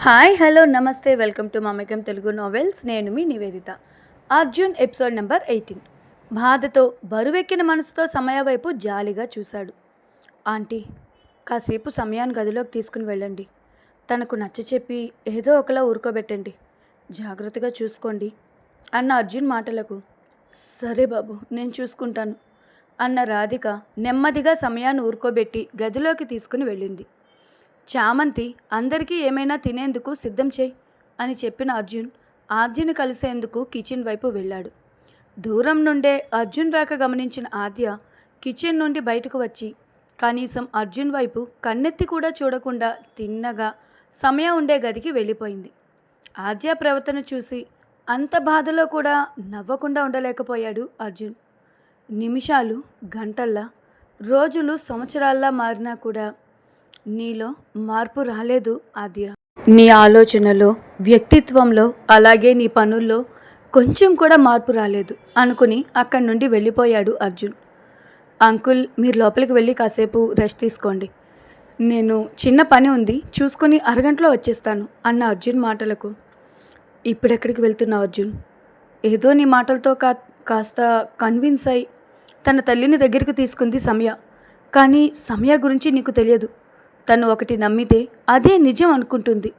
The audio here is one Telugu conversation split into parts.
హాయ్ హలో నమస్తే welcome to Mamakam Telugu novels. నేను మీ Nivedita. Arjun episode number eighteen. బాధతో బరువెక్కిన మనసుతో సమయ వైపు జాలిగా చూశాడు. ఆంటీ కాసేపు సమయాన్ని గదిలోకి తీసుకుని వెళ్ళండి. తనకు నచ్చ చెప్పి ఏదో ఒకలా ఊరుకోబెట్టండి. జాగ్రత్తగా చూసుకోండి అన్న అర్జున్ మాటలకు. సరే బాబు నేను చూసుకుంటాను అన్న రాధిక నెమ్మదిగా సమయాన్ని ఊరుకోబెట్టి గదిలోకి తీసుకుని వెళ్ళింది. చామంతి అందరికీ ఏమైనా తినేందుకు సిద్ధం చేయి అని చెప్పిన అర్జున్ ఆద్యను కలిసేందుకు కిచెన్ వైపు వెళ్ళాడు. దూరం నుండే అర్జున్ రాక గమనించిన ఆద్య కిచెన్ నుండి బయటకు వచ్చి కనీసం అర్జున్ వైపు కన్నెత్తి కూడా చూడకుండా తిన్నగా సమయం ఉండే గదికి వెళ్ళిపోయింది. ఆద్య ప్రవర్తన చూసి అంత బాధలో కూడా నవ్వకుండా ఉండలేకపోయాడు అర్జున్. నిమిషాలు గంటల్లా రోజులు సంవత్సరాల్లా మారినా కూడా నీలో మార్పు రాలేదు ఆద్య. నీ ఆలోచనలో వ్యక్తిత్వంలో అలాగే నీ పనుల్లో కొంచెం కూడా మార్పు రాలేదు అనుకుని అక్కడి నుండి వెళ్ళిపోయాడు అర్జున్. అంకుల్ మీరు లోపలికి వెళ్ళి కాసేపు రెస్ట్ తీసుకోండి. నేను చిన్న పని ఉంది చూసుకుని అరగంటలో వచ్చేస్తాను అన్న అర్జున్ మాటలకు. ఇప్పుడెక్కడికి వెళ్తున్నావు అర్జున్? ఏదో నీ మాటలతో కా కాస్త కన్విన్స్ అయి తన తల్లిని దగ్గరికి తీసుకుంది సమయ. కానీ సమయ గురించి నీకు తెలియదు. తను ఒకటి నమ్మితే అదే నిజం అనుకుంటుంది.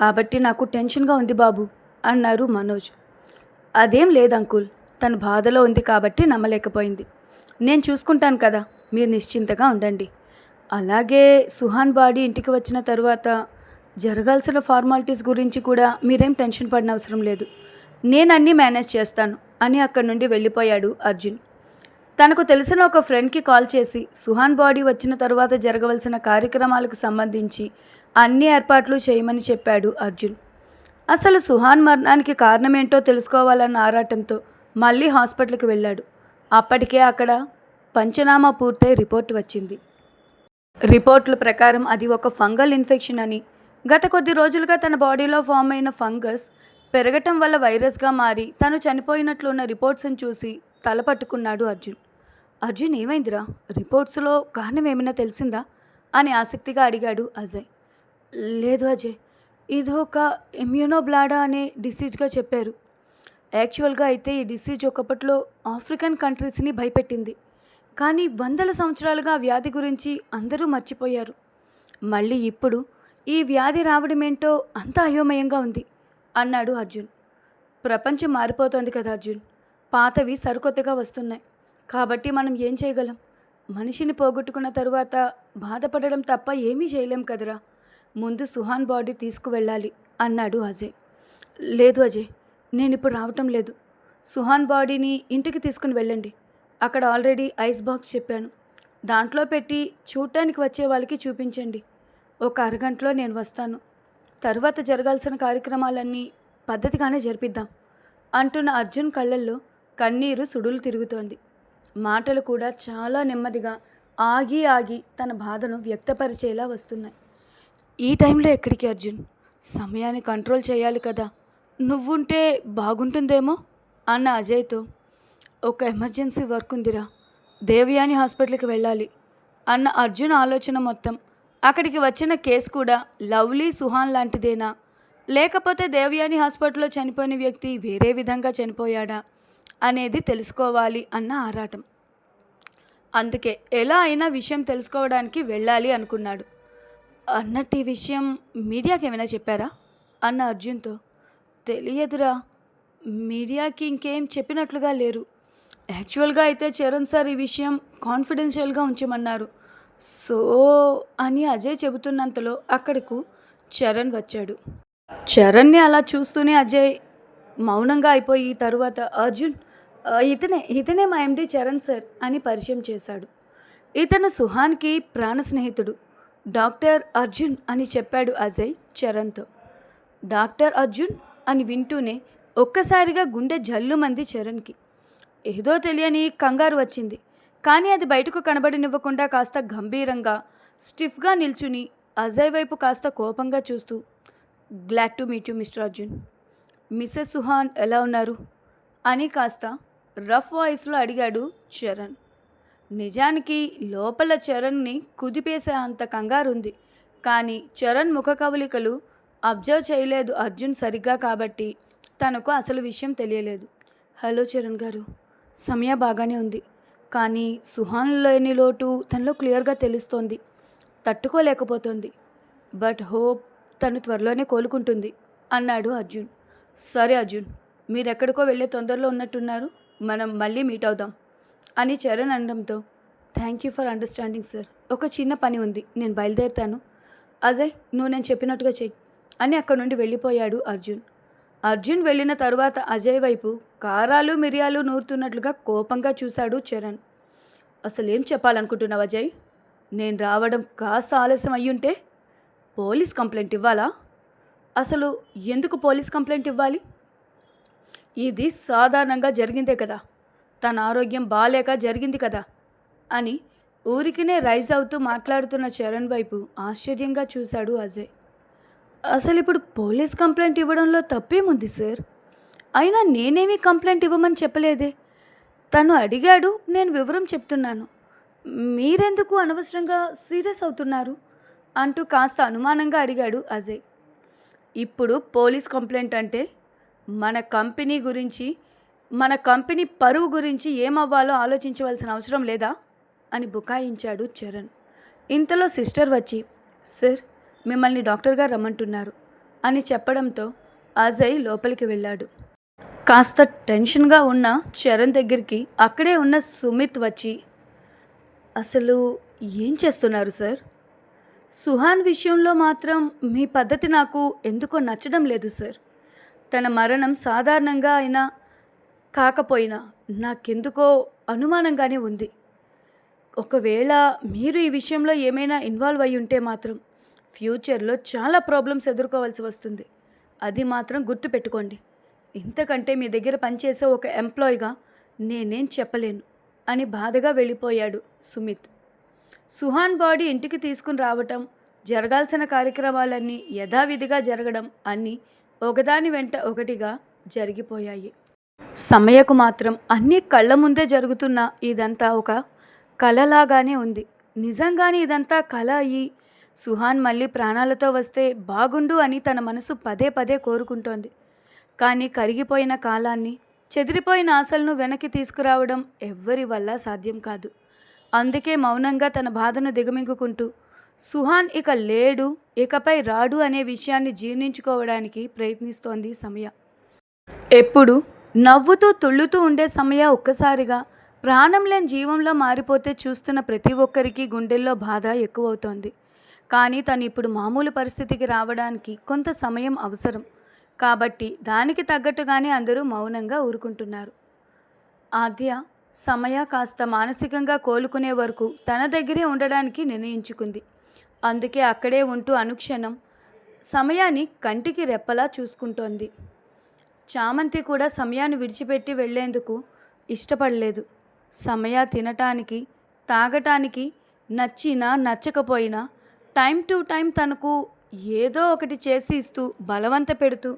కాబట్టి నాకు టెన్షన్గా ఉంది బాబు అన్నారు మనోజ్. అదేం లేదు అంకుల్ తను బాధలో ఉంది కాబట్టి నమ్మలేకపోయింది. నేను చూసుకుంటాను కదా మీరు నిశ్చింతగా ఉండండి. అలాగే సుహాన్ బాడీ ఇంటికి వచ్చిన తరువాత జరగాల్సిన ఫార్మాలిటీస్ గురించి కూడా మీరేం టెన్షన్ పడిన అవసరం లేదు. నేను అన్నీ మేనేజ్ చేస్తాను అని అక్కడి నుండి వెళ్ళిపోయాడు అర్జున్. తనకు తెలిసిన ఒక ఫ్రెండ్కి కాల్ చేసి సుహాన్ బాడీ వచ్చిన తరువాత జరగవలసిన కార్యక్రమాలకు సంబంధించి అన్ని ఏర్పాట్లు చేయమని చెప్పాడు అర్జున్. అసలు సుహాన్ మరణానికి కారణమేంటో తెలుసుకోవాలన్న ఆరాటంతో మళ్ళీ హాస్పిటల్కి వెళ్ళాడు. అప్పటికే అక్కడ పంచనామా పూర్తయి రిపోర్ట్ వచ్చింది. రిపోర్ట్ల ప్రకారం అది ఒక ఫంగల్ ఇన్ఫెక్షన్ అని. గత కొద్ది రోజులుగా తన బాడీలో ఫామ్ అయిన ఫంగస్ పెరగటం వల్ల వైరస్గా మారి తను చనిపోయినట్లున్న రిపోర్ట్స్ని చూసి తల పట్టుకున్నాడు అర్జున్. అర్జున్ ఏమైందిరా? రిపోర్ట్స్లో కారణం ఏమైనా తెలిసిందా? అని ఆసక్తిగా అడిగాడు అజయ్. లేదు అజయ్ ఇది ఒక ఇమ్యూనోబ్లాడా అనే డిసీజ్గా చెప్పారు. యాక్చువల్గా అయితే ఈ డిసీజ్ ఒకప్పట్లో ఆఫ్రికన్ కంట్రీస్ని భయపెట్టింది. కానీ వందల సంవత్సరాలుగా వ్యాధి గురించి అందరూ మర్చిపోయారు. మళ్ళీ ఇప్పుడు ఈ వ్యాధి రావడమేంటో అంత అయోమయంగా ఉంది అన్నాడు అర్జున్. ప్రపంచం మారిపోతోంది కదా అర్జున్. పాతవి సరికొత్తగా వస్తున్నాయి. కాబట్టి మనం ఏం చేయగలం? మనిషిని పోగొట్టుకున్న తరువాత బాధపడడం తప్ప ఏమీ చేయలేం కదరా. ముందు సుహాన్ బాడీ తీసుకువెళ్ళాలి అన్నాడు అజయ్. లేదు అజయ్ నేను ఇప్పుడు రావటం లేదు. సుహాన్ బాడీని ఇంటికి తీసుకుని వెళ్ళండి. అక్కడ ఆల్రెడీ ఐస్ బాక్స్ చెప్పాను. దాంట్లో పెట్టి చూడటానికి వచ్చే వాళ్ళకి చూపించండి. ఒక అరగంటలో నేను వస్తాను. తర్వాత జరగాల్సిన కార్యక్రమాలన్నీ పద్ధతిగానే జరిపిద్దాం. అంటున్న అర్జున్ కళ్ళల్లో కన్నీరు సుడులు తిరుగుతోంది. మాటలు కూడా చాలా నెమ్మదిగా ఆగి ఆగి తన బాధను వ్యక్తపరిచేలా వస్తున్నాయి. ఈ టైంలో ఎక్కడికి అర్జున్? సమయాన్ని కంట్రోల్ చేయాలి కదా. నువ్వుంటే బాగుంటుందేమో? అన్న అజయ్తో ఒక ఎమర్జెన్సీ వర్క్ ఉందిరా. దేవయాని హాస్పిటల్కి వెళ్ళాలి అన్న అర్జున్ ఆలోచన మొత్తం. అక్కడికి వచ్చిన కేసు కూడా లవ్లీ సుహాన్ లాంటిదేనా? లేకపోతే దేవయాని హాస్పిటల్లో చనిపోయిన వ్యక్తి వేరే విధంగా చనిపోయాడా? అనేది తెలుసుకోవాలి అన్న ఆరాటం. అందుకే ఎలా అయినా విషయం తెలుసుకోవడానికి వెళ్ళాలి అనుకున్నాడు. అన్నట్టు ఈ విషయం మీడియాకి ఏమైనా చెప్పారా? అన్న అర్జున్తో. తెలియదురా. మీడియాకి ఇంకేం చెప్పినట్లుగా లేరు. యాక్చువల్గా అయితే చరణ్ సార్ ఈ విషయం కాన్ఫిడెన్షియల్గా ఉంచమన్నారు. సో అని అజయ్ చెబుతున్నంతలో అక్కడకు చరణ్ వచ్చాడు. చరణ్ని అలా చూస్తూనే అజయ్ మౌనంగా అయిపోయి తరువాత అర్జున్ ఇతనే ఇతనే మా ఎండి చరణ్ సార్ అని పరిచయం చేశాడు. ఇతను సుహాన్కి ప్రాణ స్నేహితుడు డాక్టర్ అర్జున్ అని చెప్పాడు అజయ్ చరణ్తో. డాక్టర్ అర్జున్ అని వింటూనే ఒక్కసారిగా గుండె జల్లుమంది చరణ్కి. ఏదో తెలియని కంగారు వచ్చింది కానీ అది బయటకు కనబడినివ్వకుండా కాస్త గంభీరంగా స్టిఫ్గా నిల్చుని అజయ్ వైపు కాస్త కోపంగా చూస్తూ glad to meet you mister Arjun missus Suhan ఎలా ఉన్నారు? అని కాస్త రఫ్ వాయిస్లో అడిగాడు చరణ్. నిజానికి లోపల చరణ్ని కుదిపేసే అంత కంగారుంది. కానీ చరణ్ ముఖ కవలికలు అబ్జర్వ్ చేయలేదు అర్జున్ సరిగ్గా కాబట్టి తనకు అసలు విషయం తెలియలేదు. హలో చరణ్ గారు సమయ బాగానే ఉంది. కానీ సుహాన్ లేని లోటు తనలో క్లియర్గా తెలుస్తోంది. తట్టుకోలేకపోతోంది. బట్ హోప్ తను త్వరలోనే కోలుకుంటుంది అన్నాడు అర్జున్. సరే అర్జున్ మీరెక్కడికో వెళ్ళే తొందరలో ఉన్నట్టున్నారు. మనం మళ్ళీ మీట్ అవుదాం అని చరణ్ అనడంతో thank you for understanding sir ఒక చిన్న పని ఉంది. నేను బయలుదేరుతాను. అజయ్ నువ్వు నేను చెప్పినట్టుగా చెయ్యి అని అక్కడి నుండి వెళ్ళిపోయాడు అర్జున్. అర్జున్ వెళ్ళిన తరువాత అజయ్ వైపు కారాలు మిరియాలు నూరుతున్నట్లుగా కోపంగా చూశాడు చరణ్. అసలేం చెప్పాలనుకుంటున్నావు అజయ్? నేను రావడం కాస్త ఆలస్యం అయ్యుంటే పోలీస్ కంప్లైంట్ ఇవ్వాలా? అసలు ఎందుకు పోలీస్ కంప్లైంట్ ఇవ్వాలి? ఇది సాధారణంగా జరిగిందే కదా. తన ఆరోగ్యం బాలేక జరిగింది కదా అని ఊరికినే రైజ్ అవుతూ మాట్లాడుతున్న చరణ్ వైపు ఆశ్చర్యంగా చూశాడు అజయ్. అసలు ఇప్పుడు పోలీస్ కంప్లైంట్ ఇవ్వడంలో తప్పేముంది సార్? అయినా నేనేమీ కంప్లైంట్ ఇవ్వమని చెప్పలేదే. తను అడిగాడు నేను వివరం చెప్తున్నాను. మీరెందుకు అనవసరంగా సీరియస్ అవుతున్నారు? అంటూ కాస్త అనుమానంగా అడిగాడు అజయ్. ఇప్పుడు పోలీస్ కంప్లైంట్ అంటే మన కంపెనీ గురించి మన కంపెనీ పరువు గురించి ఏమవ్వాలో ఆలోచించవలసిన అవసరం లేదా? అని బుకాయించాడు చరణ్. ఇంతలో సిస్టర్ వచ్చి సార్ మిమ్మల్ని డాక్టర్ గారు రమ్మంటున్నారు అని చెప్పడంతో అజయ్ లోపలికి వెళ్ళాడు. కాస్త టెన్షన్గా ఉన్న చరణ్ దగ్గరికి అక్కడే ఉన్న సుమిత్ వచ్చి అసలు ఏం చేస్తున్నారు సార్? సుహాన్ విషయంలో మాత్రం మీ పద్ధతి నాకు ఎందుకో నచ్చడం లేదు సార్. తన మరణం సాధారణంగా అయినా కాకపోయినా నాకెందుకో అనుమానంగానే ఉంది. ఒకవేళ మీరు ఈ విషయంలో ఏమైనా ఇన్వాల్వ్ అయి ఉంటే మాత్రం ఫ్యూచర్లో చాలా ప్రాబ్లమ్స్ ఎదుర్కోవాల్సి వస్తుంది. అది మాత్రం గుర్తుపెట్టుకోండి. ఇంతకంటే మీ దగ్గర పనిచేసే ఒక ఎంప్లాయీగా నేనేం చెప్పలేను అని బాధగా వెళ్ళిపోయాడు సుమిత్. సుహాన్ బాడీ ఇంటికి తీసుకుని రావటం జరగాల్సిన కార్యక్రమాలన్నీ యథావిధిగా జరగడం అన్నీ ఒకదాని వెంట ఒకటిగా జరిగిపోయాయి. సమయకు మాత్రం అన్నీ కళ్ళ ముందే జరుగుతున్న ఇదంతా ఒక కలలాగానే ఉంది. నిజంగానే ఇదంతా కళ అయ్యి సుహాన్ మళ్ళీ ప్రాణాలతో వస్తే బాగుండు అని తన మనసు పదే పదే కోరుకుంటోంది. కానీ కరిగిపోయిన కాలాన్ని చెదిరిపోయిన ఆశలను వెనక్కి తీసుకురావడం ఎవ్వరి వల్ల సాధ్యం కాదు. అందుకే మౌనంగా తన బాధను దిగమింగుకుంటూ సుహాన్ ఇక లేడు ఇకపై రాడు అనే విషయాన్ని జీర్ణించుకోవడానికి ప్రయత్నిస్తోంది సమయ. ఎప్పుడు నవ్వుతూ తుళ్ళుతూ ఉండే సమయ ఒక్కసారిగా ప్రాణం లేని జీవంలో మారిపోతే చూస్తున్న ప్రతి ఒక్కరికి గుండెల్లో బాధ ఎక్కువవుతోంది. కానీ తను ఇప్పుడు మామూలు పరిస్థితికి రావడానికి కొంత సమయం అవసరం. కాబట్టి దానికి తగ్గట్టుగానే అందరూ మౌనంగా ఊరుకుంటున్నారు. ఆద్య సమయ కాస్త మానసికంగా కోలుకునే వరకు తన దగ్గరే ఉండడానికి నిర్ణయించుకుంది. అందుకే అక్కడే ఉంటూ అనుక్షణం సమయాన్ని కంటికి రెప్పలా చూసుకుంటోంది. చామంతి కూడా సమయాన్ని విడిచిపెట్టి వెళ్ళేందుకు ఇష్టపడలేదు. సమయ తినటానికి తాగటానికి నచ్చినా నచ్చకపోయినా టైం టు టైం తనకు ఏదో ఒకటి చేసి ఇస్తూ బలవంత పెడుతూ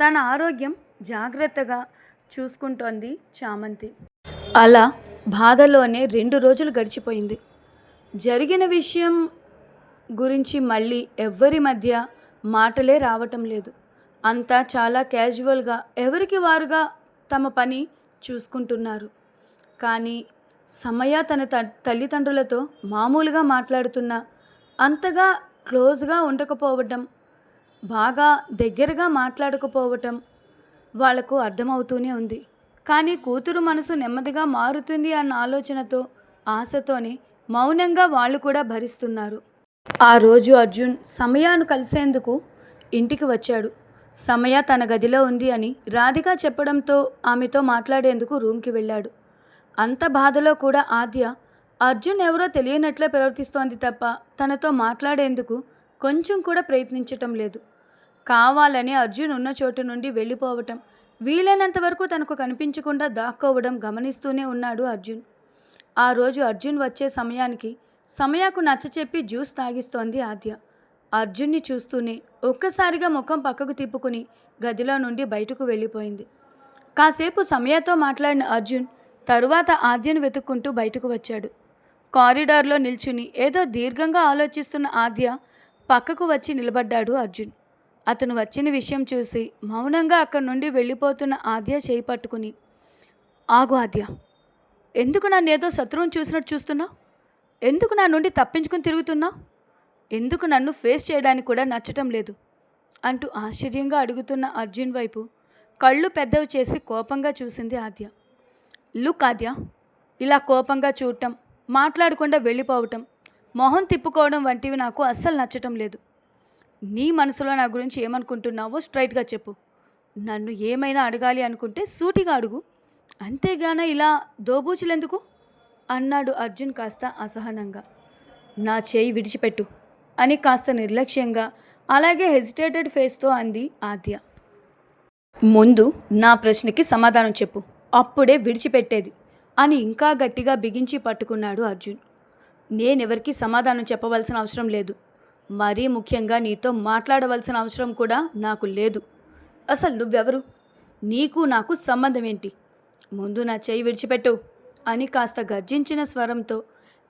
తన ఆరోగ్యం జాగ్రత్తగా చూసుకుంటోంది చామంతి. అలా బాధలోనే రెండు రోజులు గడిచిపోయింది. జరిగిన విషయం గురించి మళ్ళీ ఎవ్వరి మధ్య మాటలే రావటం లేదు. అంతా చాలా క్యాజువల్గా ఎవరికి వారుగా తమ పని చూసుకుంటున్నారు. కానీ సమయ తన త- తల్లిదండ్రులతో మామూలుగా మాట్లాడుతున్నా అంతగా క్లోజ్గా ఉండకపోవటం బాగా దగ్గరగా మాట్లాడకపోవటం వాళ్ళకు అర్థమవుతూనే ఉంది. కానీ కూతురు మనసు నెమ్మదిగా మారుతుంది అన్న ఆలోచనతో ఆశతోనే మౌనంగా వాళ్ళు కూడా భరిస్తున్నారు. ఆ రోజు అర్జున్ సమయాను కలిసేందుకు ఇంటికి వచ్చాడు. సమయ తన గదిలో ఉంది అని రాధిక చెప్పడంతో ఆమెతో మాట్లాడేందుకు రూమ్కి వెళ్ళాడు. అంత బాధలో కూడా ఆద్య అర్జున్ ఎవరో తెలియనట్లే ప్రవర్తిస్తోంది తప్ప తనతో మాట్లాడేందుకు కొంచెం కూడా ప్రయత్నించటం లేదు. కావాలని అర్జున్ ఉన్న చోటు నుండి వెళ్ళిపోవటం వీలైనంత వరకు తనకు కనిపించకుండా దాక్కోవడం గమనిస్తూనే ఉన్నాడు అర్జున్. ఆ రోజు అర్జున్ వచ్చే సమయానికి సమయాకు నచ్చచెప్పి జ్యూస్ తాగిస్తోంది ఆద్య. అర్జున్ని చూస్తూనే ఒక్కసారిగా ముఖం పక్కకు తిప్పుకుని గదిలో నుండి బయటకు వెళ్ళిపోయింది. కాసేపు సమయతో మాట్లాడిన అర్జున్ తరువాత ఆద్యను వెతుక్కుంటూ బయటకు వచ్చాడు. కారిడార్లో నిల్చుని ఏదో దీర్ఘంగా ఆలోచిస్తున్న ఆద్య పక్కకు వచ్చి నిలబడ్డాడు అర్జున్. అతను వచ్చిన విషయం చూసి మౌనంగా అక్కడి నుండి వెళ్ళిపోతున్న ఆద్య చేయి పట్టుకుని ఆగు ఆద్య ఎందుకు నన్ను ఏదో శత్రువును చూసినట్టు చూస్తున్నావు? ఎందుకు నా నుండి తప్పించుకుని తిరుగుతున్నావు? ఎందుకు నన్ను ఫేస్ చేయడానికి కూడా నచ్చటం లేదు? అంటూ ఆశ్చర్యంగా అడుగుతున్న అర్జున్ వైపు కళ్ళు పెద్దవి చేసి కోపంగా చూసింది ఆద్య. లుక్ ఆద్య ఇలా కోపంగా చూడటం మాట్లాడకుండా వెళ్ళిపోవటం మొహం తిప్పుకోవడం వంటివి నాకు అస్సలు నచ్చటం లేదు. నీ మనసులో నా గురించి ఏమనుకుంటున్నావో స్ట్రైట్గా చెప్పు. నన్ను ఏమైనా అడగాలి అనుకుంటే సూటిగా అడుగు. అంతేగాన ఇలా దోబూచులెందుకు? అన్నాడు అర్జున్ కాస్త అసహనంగా. నా చేయి విడిచిపెట్టు అని కాస్త నిర్లక్ష్యంగా అలాగే హెజిటేటెడ్ ఫేస్తో అంది ఆద్య. ముందు నా ప్రశ్నకి సమాధానం చెప్పు. అప్పుడే విడిచిపెట్టేది అని ఇంకా గట్టిగా బిగించి పట్టుకున్నాడు అర్జున్. నేనెవరికి సమాధానం చెప్పవలసిన అవసరం లేదు. మరీ ముఖ్యంగా నీతో మాట్లాడవలసిన అవసరం కూడా నాకు లేదు. అసలు నువ్వెవరు? నీకు నాకు సంబంధం ఏంటి ముందు నా చేయి విడిచిపెట్టు అని కాస్త గర్జించిన స్వరంతో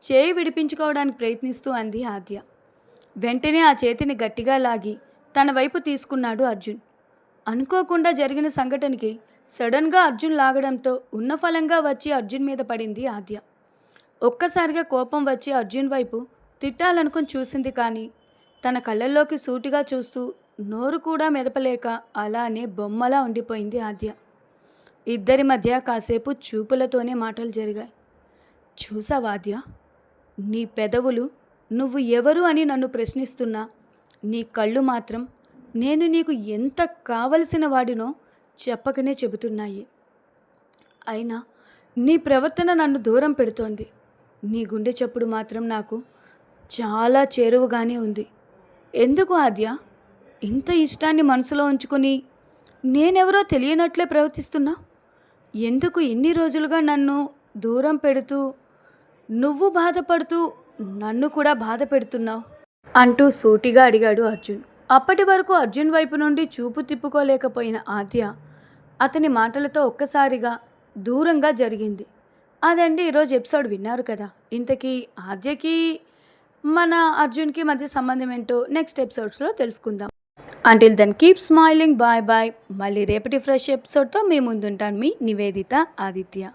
చేయి విడిపించుకోవడానికి ప్రయత్నిస్తూ అంది ఆద్య. వెంటనే ఆ చేతిని గట్టిగా లాగి తన వైపు తీసుకున్నాడు అర్జున్. అనుకోకుండా జరిగిన సంఘటనకి సడన్గా అర్జున్ లాగడంతో ఉన్న ఫలంగా వచ్చి అర్జున్ మీద పడింది ఆద్య. ఒక్కసారిగా కోపం వచ్చి అర్జున్ వైపు తిట్టాలనుకుని చూసింది కానీ తన కళ్ళల్లోకి సూటిగా చూస్తూ నోరు కూడా మెదపలేక అలానే బొమ్మలా ఉండిపోయింది ఆద్య. ఇద్దరి మధ్య కాసేపు చూపులతోనే మాటలు జరిగాయి. చూసావా ఆద్య? నీ పెదవులు నువ్వు ఎవరు అని నన్ను ప్రశ్నిస్తున్నా. నీ కళ్ళు మాత్రం నేను నీకు ఎంత కావలసిన వాడినో చెప్పకనే చెబుతున్నాయి. అయినా నీ ప్రవర్తన నన్ను దూరం పెడుతోంది. నీ గుండె చప్పుడు మాత్రం నాకు చాలా చేరువగానే ఉంది. ఎందుకు ఆద్య? ఇంత ఇష్టాన్ని మనసులో ఉంచుకొని నేనెవరో తెలియనట్లే ప్రవర్తిస్తున్నా? ఎందుకు ఇన్ని రోజులుగా నన్ను దూరం పెడుతూ నువ్వు బాధపడుతూ నన్ను కూడా బాధ పెడుతున్నావు? అంటూ సూటిగా అడిగాడు అర్జున్. అప్పటి వరకు అర్జున్ వైపు నుండి చూపు తిప్పుకోలేకపోయిన ఆద్య అతని మాటలతో ఒక్కసారిగా దూరంగా జరిగింది. అదండి ఈరోజు ఎపిసోడ్ విన్నారు కదా. ఇంతకీ ఆద్యకి మన అర్జున్కి మధ్య సంబంధం ఏంటో నెక్స్ట్ ఎపిసోడ్స్లో తెలుసుకుందాం. Until then keep smiling bye bye మళ్ళీ రేపటి ఫ్రెష్ ఎపిసోడ్తో మీ ముందుంటాను మీ నివేదిత ఆదిత్య.